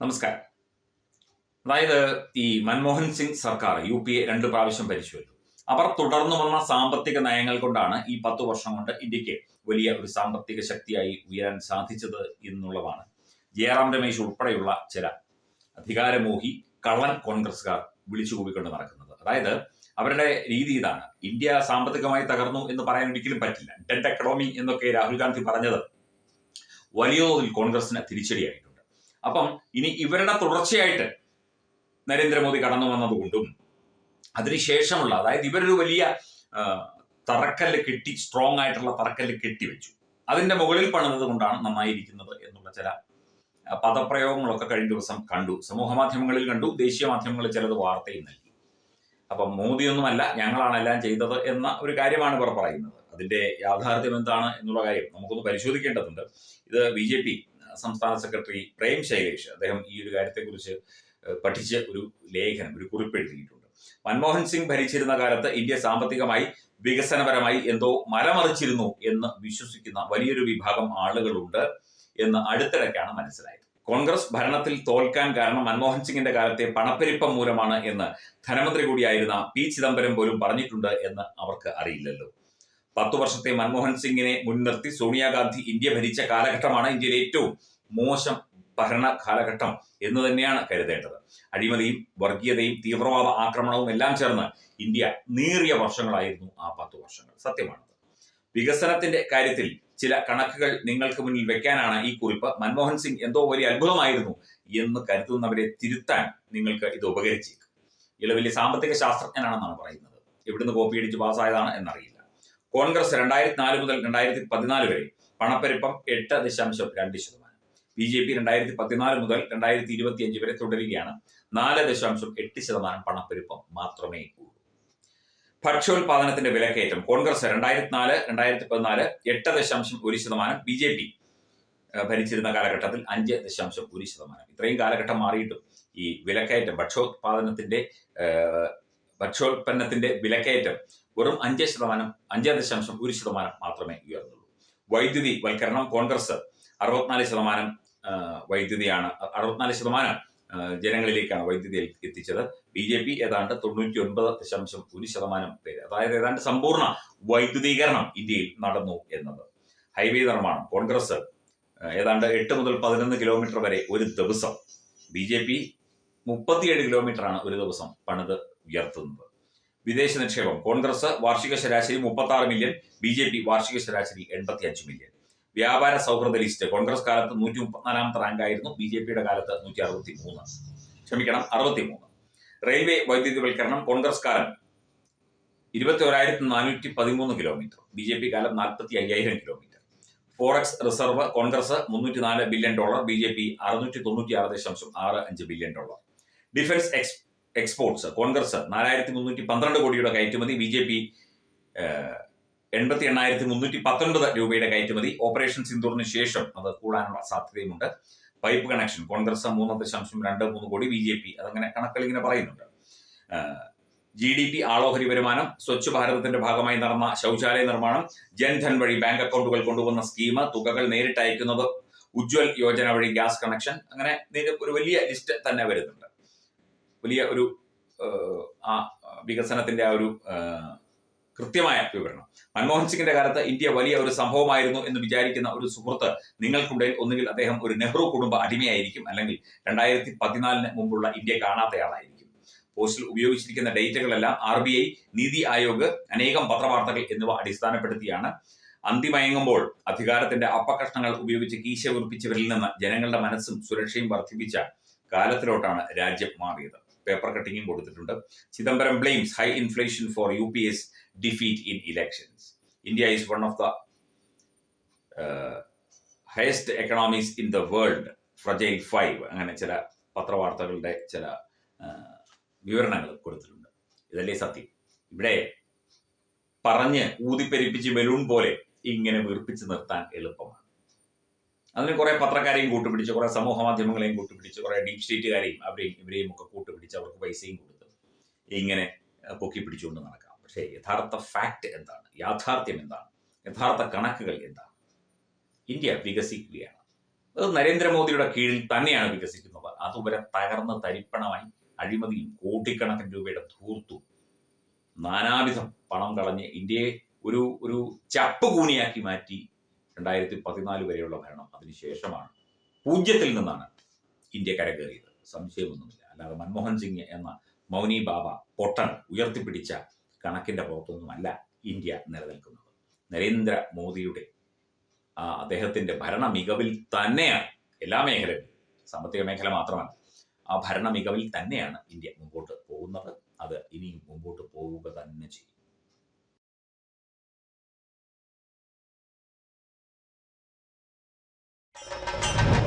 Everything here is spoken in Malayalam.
നമസ്കാരം. അതായത് ഈ മൻമോഹൻ സിംഗ് സർക്കാർ യു പി എ രണ്ട് പ്രാവശ്യം ഭരിച്ചുവല്ലോ. അവർ തുടർന്നു വന്ന സാമ്പത്തിക നയങ്ങൾ കൊണ്ടാണ് ഈ പത്തു വർഷം കൊണ്ട് ഇന്ത്യയ്ക്ക് വലിയ ഒരു സാമ്പത്തിക ശക്തിയായി ഉയരാൻ സാധിച്ചത് എന്നുള്ളതാണ്. ജയറാം രമേശ് ഉൾപ്പെടെയുള്ള ചില അധികാരമോഹി കള്ളൻ കോൺഗ്രസ്സുകാർ വിളിച്ചു കൂവിക്കൊണ്ട് നടക്കുന്നത്. അതായത് അവരുടെ രീതി ഇതാണ്. ഇന്ത്യ സാമ്പത്തികമായി തകർന്നു എന്ന് പറയാൻ ഒരിക്കലും പറ്റില്ല. ഡെഡ് എക്കണോമി എന്നൊക്കെ രാഹുൽ ഗാന്ധി പറഞ്ഞത് വലിയ തോതിൽ കോൺഗ്രസിന് തിരിച്ചടിയായിട്ടുണ്ട് അപ്പം ഇനി ഇവരുടെ തുടർച്ചയായിട്ട് നരേന്ദ്രമോദി കടന്നു വന്നതുകൊണ്ടും അതിനുശേഷമുള്ള അതായത് ഇവരൊരു വലിയ തറക്കല്ല് കെട്ടി സ്ട്രോങ് ആയിട്ടുള്ള തറക്കല്ല് കെട്ടിവെച്ചു. അതിന്റെ മുകളിൽ പണിതത് കൊണ്ടാണ് നന്നായിരിക്കുന്നത് എന്നുള്ള ചില പദപ്രയോഗങ്ങളൊക്കെ കഴിഞ്ഞ ദിവസം കണ്ടു. സമൂഹ മാധ്യമങ്ങളിൽ കണ്ടു ദേശീയ മാധ്യമങ്ങളിൽ ചിലത് വാർത്തയും നൽകി. അപ്പം മോദിയൊന്നുമല്ല ഞങ്ങളാണ് എല്ലാം ചെയ്തത് എന്ന ഒരു കാര്യമാണ് ഇവർ പറയുന്നത്. അതിന്റെ യാഥാർത്ഥ്യം എന്താണ് എന്നുള്ള കാര്യം നമുക്കൊന്ന് പരിശോധിക്കേണ്ടതുണ്ട്. ഇത് ബി ജെ പി സംസ്ഥാന സെക്രട്ടറി പ്രേം ശൈലേഷ് അദ്ദേഹം ഈ ഒരു കാര്യത്തെക്കുറിച്ച് പഠിച്ച ഒരു ലേഖനം ഒരു കുറിപ്പ് എഴുതിയിട്ടുണ്ട്. മൻമോഹൻ സിംഗ് ഭരിച്ചിരുന്ന കാലത്ത് ഇന്ത്യ സാമ്പത്തികമായി വികസനപരമായി എന്തോ മലമറിച്ചിരുന്നു എന്ന് വിശ്വസിക്കുന്ന വലിയൊരു വിഭാഗം ആളുകളുണ്ട് എന്ന് അടുത്തിടയ്ക്കാണ് മനസ്സിലായത്. കോൺഗ്രസ് ഭരണത്തിൽ തോൽക്കാൻ കാരണം മൻമോഹൻ സിംഗിന്റെ കാലത്തെ പണപ്പെരുപ്പം മൂലമാണ് എന്ന് ധനമന്ത്രി കൂടിയായിരുന്ന പി ചിദംബരം പോലും പറഞ്ഞിട്ടുണ്ട് എന്ന് അവർക്ക് അറിയില്ലല്ലോ. പത്തു വർഷത്തെ മൻമോഹൻ സിംഗിനെ മുൻനിർത്തി സോണിയാഗാന്ധി ഇന്ത്യ ഭരിച്ച കാലഘട്ടമാണ് ഇന്ത്യയിലെ ഏറ്റവും മോശം ഭരണ കാലഘട്ടം എന്ന് തന്നെയാണ് കരുതേണ്ടത്. അഴിമതിയും വർഗീയതയും തീവ്രവാദ ആക്രമണവും എല്ലാം ചേർന്ന് ഇന്ത്യ നീറിയ വർഷങ്ങളായിരുന്നു ആ പത്തു വർഷങ്ങൾ. സത്യമാണത്. വികസനത്തിന്റെ കാര്യത്തിൽ ചില കണക്കുകൾ നിങ്ങൾക്ക് മുന്നിൽ വെക്കാനാണ് ഈ കുറിപ്പ്. മൻമോഹൻ സിംഗ് എന്തോ വലിയ അത്ഭുതമായിരുന്നു എന്ന് കരുതുന്നവരെ തിരുത്താൻ നിങ്ങൾക്ക് ഇത് ഉപകരിച്ചേക്കും. ഇളവിലെ സാമ്പത്തിക ശാസ്ത്രജ്ഞനാണെന്നാണ് പറയുന്നത്. എവിടുന്ന് കോപ്പി അടിച്ച് പാസ്സായതാണ് എന്നറിയില്ല. കോൺഗ്രസ് രണ്ടായിരത്തി നാല് മുതൽ രണ്ടായിരത്തി പതിനാല് വരെ പണപ്പെരുപ്പം എട്ട് ദശാംശം രണ്ട് ശതമാനം. ബി ജെ പി രണ്ടായിരത്തി പതിനാല് മുതൽ രണ്ടായിരത്തി ഇരുപത്തി അഞ്ച് വരെ തുടരുകയാണ്. നാല് ദശാംശം എട്ട് ശതമാനം പണപ്പെരുപ്പം മാത്രമേ ഉള്ളൂ ഭക്ഷ്യോൽപാദനത്തിന്റെ വിലക്കയറ്റം. കോൺഗ്രസ് രണ്ടായിരത്തി നാല് രണ്ടായിരത്തി പതിനാല് എട്ട് ദശാംശം ഒരു ശതമാനം. ബി ജെ പി ഭരിച്ചിരുന്ന കാലഘട്ടത്തിൽ അഞ്ച് ദശാംശം ഒരു ശതമാനം. ഇത്രയും കാലഘട്ടം മാറിയിട്ടും ഈ വിലക്കയറ്റം ഭക്ഷ്യോത്പാദനത്തിന്റെ ഭക്ഷ്യോൽപ്പന്നത്തിന്റെ വിലക്കയറ്റം വെറും അഞ്ച് ശതമാനം അഞ്ച് ദശാംശം ഒരു ശതമാനം മാത്രമേ ഉയർന്നുള്ളൂ. വൈദ്യുതി വൽക്കരണം കോൺഗ്രസ് അറുപത്തിനാല് ശതമാനം വൈദ്യുതിയാണ് അറുപത്തിനാല് ശതമാനം ജനങ്ങളിലേക്കാണ് വൈദ്യുതി എത്തിച്ചത്. ബി ജെ പി ഏതാണ്ട് തൊണ്ണൂറ്റി ഒൻപത് ദശാംശം ഒരു ശതമാനം പേര്. അതായത് ഏതാണ്ട് സമ്പൂർണ വൈദ്യുതീകരണം ഇന്ത്യയിൽ നടന്നു എന്നത്. ഹൈവേ നിർമ്മാണം കോൺഗ്രസ് ഏതാണ്ട് എട്ട് മുതൽ പതിനൊന്ന് കിലോമീറ്റർ വരെ ഒരു ദിവസം. ബി ജെ പി മുപ്പത്തിയേഴ് കിലോമീറ്ററാണ് ഒരു ദിവസം പണിത് ഉയർത്തുന്നത്. വിദേശ നിക്ഷേപം. കോൺഗ്രസ് വാർഷിക ശരാശരി മുപ്പത്തി ആറ് മില്യൺ ബി ജെ പി വാർഷിക ശരാശരി എൺപത്തി അഞ്ച് മില്യൺ വ്യാപാര സൗഹൃദ ലിസ്റ്റ് കോൺഗ്രസ് കാലത്ത് നൂറ്റി മുപ്പത്തിനാലാമത്തെ റാങ്ക് ആയിരുന്നു ബി ജെ പിയുടെ കാലത്ത് നൂറ്റി അറുപത്തി മൂന്ന് ക്ഷമിക്കണം അറുപത്തി മൂന്ന് റെയിൽവേ വൈദ്യുതിവൽക്കരണം കോൺഗ്രസ് കാലം ഇരുപത്തി ഒരായിരത്തി നാനൂറ്റി പതിമൂന്ന് കിലോമീറ്റർ ബി ജെ പി കാലം നാൽപ്പത്തി അയ്യായിരം കിലോമീറ്റർ ഫോറക്സ് റിസർവ് കോൺഗ്രസ് മുന്നൂറ്റി നാല് billion dollar B J P അറുന്നൂറ്റി തൊണ്ണൂറ്റി ആറ് ദശാംശം ആറ് അഞ്ച് billion dollar defence ex exports Congress നാലായിരത്തി മുന്നൂറ്റി പന്ത്രണ്ട് കോടിയുടെ കയറ്റുമതി ബി ജെ പി എൺപത്തി എണ്ണായിരത്തി മുന്നൂറ്റി പത്തൊൻപത് രൂപയുടെ കയറ്റുമതി ഓപ്പറേഷൻ സിന്ദൂറിന് ശേഷം അത് കൂടാനുള്ള സാധ്യതയുമുണ്ട്. പൈപ്പ് കണക്ഷൻ കോൺഗ്രസ് മൂന്ന് ദശാംശം രണ്ട് മൂന്ന് കോടി ബി ജെ പി അതങ്ങനെ കണക്കിൽ ഇങ്ങനെ പറയുന്നുണ്ട് ജി ഡി പി ആളോഹരി വരുമാനം സ്വച്ഛ് ഭാരതത്തിന്റെ ഭാഗമായി നടന്ന ശൗചാലയ നിർമ്മാണം ജൻധൻ വഴി ബാങ്ക് അക്കൗണ്ടുകൾ കൊണ്ടുവന്ന സ്കീം തുകകൾ നേരിട്ട് അയക്കുന്നത് ഉജ്ജ്വൽ യോജന വഴി ഗ്യാസ് കണക്ഷൻ അങ്ങനെ ഒരു വലിയ ലിസ്റ്റ് തന്നെ വരുന്നുണ്ട്. വലിയ ഒരു ആ വികസനത്തിന്റെ ആ ഒരു കൃത്യമായ വിവരണം. മൻമോഹൻ സിംഗിന്റെ കാലത്ത് ഇന്ത്യ വലിയ ഒരു സംഭവമായിരുന്നു എന്ന് വിചാരിക്കുന്ന ഒരു സുഹൃത്ത് നിങ്ങൾക്കുണ്ടെങ്കിൽ ഒന്നുകിൽ അദ്ദേഹം ഒരു നെഹ്റു കുടുംബ അടിമയായിരിക്കും. അല്ലെങ്കിൽ രണ്ടായിരത്തി പതിനാലിന് മുമ്പുള്ള ഇന്ത്യ കാണാത്തയാളായിരിക്കും. പോസ്റ്റിൽ ഉപയോഗിച്ചിരിക്കുന്ന ഡേറ്റകളെല്ലാം R B I NITI Aayog അനേകം പത്രവാർത്തകൾ എന്നിവ അടിസ്ഥാനപ്പെടുത്തിയാണ്. അന്തിമയങ്ങുമ്പോൾ അധികാരത്തിന്റെ അപ്പകഷ്ണങ്ങൾ ഉപയോഗിച്ച് കീശ ഉറപ്പിച്ചവരിൽ നിന്ന് ജനങ്ങളുടെ മനസ്സും സുരക്ഷയും വർദ്ധിപ്പിച്ച കാലത്തിലോട്ടാണ് രാജ്യം മാറിയത്. പേപ്പർ കട്ടിങ്ങും കൊടുത്തിട്ടുണ്ട്. Chidambaram blames high inflation for U P S defeat in elections India is one of the highest economics in the world fragile five അങ്ങനെ ചില പത്രവാർത്തകളുടെ ചില വിവരണങ്ങൾ കൊടുത്തിട്ടുണ്ട്. ഇതല്ലേ സത്യം. ഇവിടെ പറഞ്ഞ് ഊതിപ്പെരിപ്പിച്ച് ബലൂൺ പോലെ ഇങ്ങനെ വീർപ്പിച്ച് നിർത്താൻ എളുപ്പമാണ്. അതിന് കുറെ പത്രക്കാരെയും കൂട്ടുപിടിച്ച് കുറെ സമൂഹ മാധ്യമങ്ങളെയും കൂട്ടുപിടിച്ച് കുറെ ഡീപ് സ്റ്റേറ്റുകാരെയും അവരെയും ഇവരെയും ഒക്കെ കൂട്ടുപിടിച്ച് അവർക്ക് പൈസയും കൊടുത്ത് ഇങ്ങനെ പൊക്കി പിടിച്ചുകൊണ്ട് നടക്കാം. പക്ഷേ യഥാർത്ഥ ഫാക്ട് എന്താണ്? യാഥാർത്ഥ്യം എന്താണ്? യഥാർത്ഥ കണക്കുകൾ എന്താണ്? ഇന്ത്യ വികസിക്കുകയാണ്. അത് നരേന്ദ്രമോദിയുടെ കീഴിൽ തന്നെയാണ് വികസിക്കുന്നത്. അതുവരെ തകർന്ന് തരിപ്പണമായി അഴിമതിയും കോടിക്കണക്കിന് രൂപയുടെ ധൂർത്തും നാനാവിധം പണം കളഞ്ഞ് ഇന്ത്യയെ ഒരു ഒരു ചപ്പ് കൂണിയാക്കി മാറ്റി രണ്ടായിരത്തി പതിനാല് വരെയുള്ള ഭരണം. അതിനുശേഷമാണ് പൂജ്യത്തിൽ നിന്നാണ് ഇന്ത്യ കരകയറിയത്. സംശയമൊന്നുമില്ല. അല്ലാതെ മൻമോഹൻ സിംഗ് എന്ന മൗനി ബാബ പൊട്ടൻ ഉയർത്തിപ്പിടിച്ച കണക്കിന്റെ പുറത്തൊന്നുമല്ല ഇന്ത്യ നിലനിൽക്കുന്നത്. നരേന്ദ്ര മോദിയുടെ ആ, അദ്ദേഹത്തിന്റെ ഭരണ മികവിൽ തന്നെയാണ് എല്ലാ മേഖലയും സാമ്പത്തിക മേഖല മാത്രമല്ല. ആ ഭരണ മികവിൽ തന്നെയാണ് ഇന്ത്യ മുമ്പോട്ട് പോകുന്നത്. അത് ഇനിയും മുമ്പോട്ട് പോവുക തന്നെ ചെയ്യും.